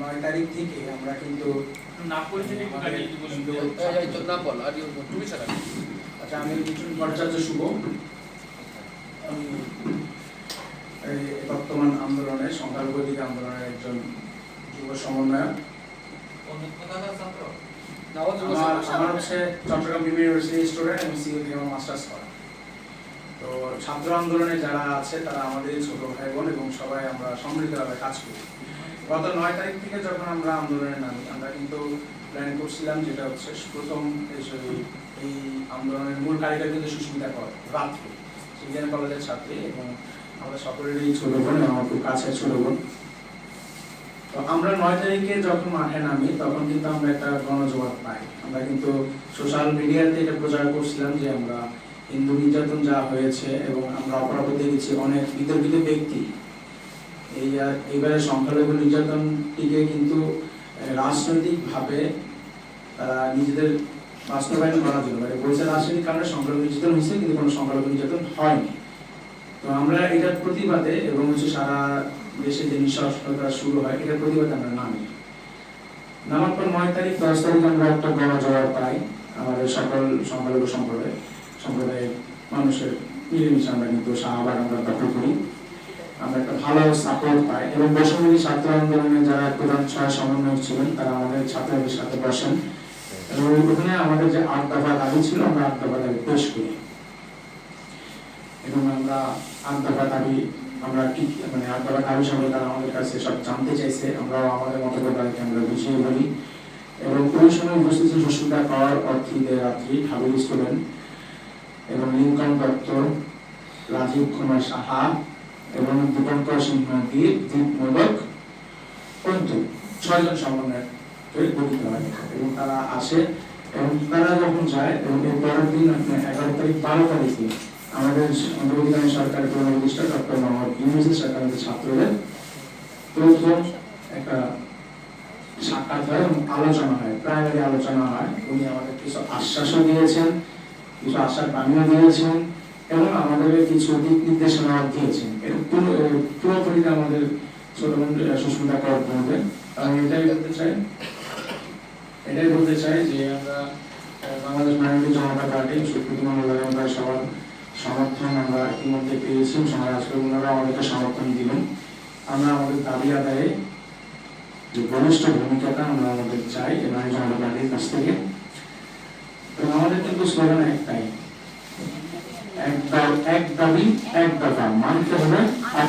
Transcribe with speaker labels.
Speaker 1: নয় তারিখ থেকে আমরা কিন্তু আচ্ছা আমি মিঠুন ভট্টাচার্য শুভ। আমি বর্তমান সংখ্যালঘু অধিকার আন্দোলনের একজন যুব সমন্বয়ক। আমার আমার হচ্ছে চট্টগ্রাম বিভিন্ন ইউনিভার্সিটি স্টুডেন্ট এবং সিইও থেকে আমার মাস্টার্স করা। তো ছাত্র আন্দোলনে যারা আছে তারা আমাদের ছোট ভাই বোন এবং সবাই আমরা সম্মিলিতভাবে কাজ করি। গত নয় তারিখ থেকে যখন আমরা আন্দোলনে নামি, আমরা কিন্তু প্ল্যান করছিলাম যেটা হচ্ছে প্রথম এই আন্দোলনের মূল কারিগর কিন্তু সুস্মিতা কর, রাত্রি। সিজিএন কলেজের ছাত্রী এবং আমরা সকলেরই ছোট বোন এবং খুব কাছের ছোট বোন। তো আমরা নয় তারিখে যখন মাঠে নামি, তখন কিন্তু আমরা একটা গণজবাব পাই। আমরা কিন্তু সোশ্যাল মিডিয়াতে এটা প্রচার করছিলাম যে আমরা হিন্দু নির্যাতন যা হয়েছে এবং আমরা অপরাধ দেখেছি অনেক বিতর্কিত ব্যক্তি। এই এইবারে সংখ্যালঘু নির্যাতনটিকে কিন্তু রাজনৈতিকভাবে তারা নিজেদের বাস্তবায়ন করার জন্য মানে বলছে রাজনৈতিক কারণে সংখ্যালঘু নির্যাতন হয়েছে, কিন্তু কোনো সংখ্যালঘু নির্যাতন হয়নি। তো আমরা এটার প্রতিবাদে এবং হচ্ছে সারা দেশে যে নিঃশ্বাসতা শুরু হয়, এটার প্রতিবাদে আমরা নামি। নামার পর নয় তারিখ, দশ তারিখ আমরা একটা গণজবাব পাই, আমাদের সকল সংখ্যালঘু সম্প্রদায়, সম্প্রদায়ের মানুষের মিলেমিশে আমরা কিন্তু শাহবাগ আমরা দখল করি। আমরা একটা ভালো সাপোর্ট পাই এবং বৈষম্যী ছাত্র আন্দোলনে যারা প্রধান ছয় সমন্বয়ক ছিলেন, তারা আমাদের ছাত্রদের সাথে বসেন। এবং ওখানে আমাদের যে আট দফা দাবি ছিল, আমরা আট দফা দাবি পেশ করি। এবং আমরা আট দফা দাবি, আমরা কি মানে আট দফা দাবি সম্পর্কে তারা আমাদের কাছে সব জানতে চাইছে আমরা আমাদের মতো তাদেরকে আমরা বুঝিয়ে বলি। এবং ওই সময় উপস্থিত সুস্মিতা কর অর্থিদে রাত্রি হাবিল স্টুডেন্ট, এবং লিঙ্কন দত্ত, রাজীব কুমার সাহা এবং দীপঙ্কর সিংহ দীপ দীপ মোদক পঞ্চু ছয়জন সমন্বয়ক গঠিত হয় এবং তারা আসে এবং তারা যখন যায়, এবং এর পরের দিন এগারো তারিখ, বারো তারিখে আমাদের অন্তর্বর্তীকালীন সরকারের প্রধান উপদেষ্টা ডক্টর মোহাম্মদ ইউনুসের সাথে আমাদের ছাত্রদের প্রথম একটা সাক্ষাৎ হয় এবং আলোচনা হয়, প্রাইমারি আলোচনা হয়। উনি আমাদের কিছু আশ্বাসও দিয়েছেন, কিছু আশ্বাস বাণীও দিয়েছেন। এবং আমাদের কিছু দিক নির্দেশনা দিয়েছেন। এটা পুরো পুরোপুরিটা আমাদের ছোট বোন আহ, সুস্মিতা কর বলবেন। আমি এটাই বলতে চাই। এটাই বলতে চাই যে আমরা Bangladesh minority Janata party supreme মহোদয় আমরা সবার সমর্থন আমরা ইতিমধ্যে পেয়েছি। আজকে ওনারা আমাদেরকে সমর্থন দিলেন। আমরা আমাদের দাবি আদায়ে যে বলিষ্ঠ ভূমিকাটা আমরা আমাদের চাই এবং জনতা পার্টির কাছ থেকে। আমাদের কিন্তু স্লোগান একটাই এক একদমই এক দফা মানতে হবে এক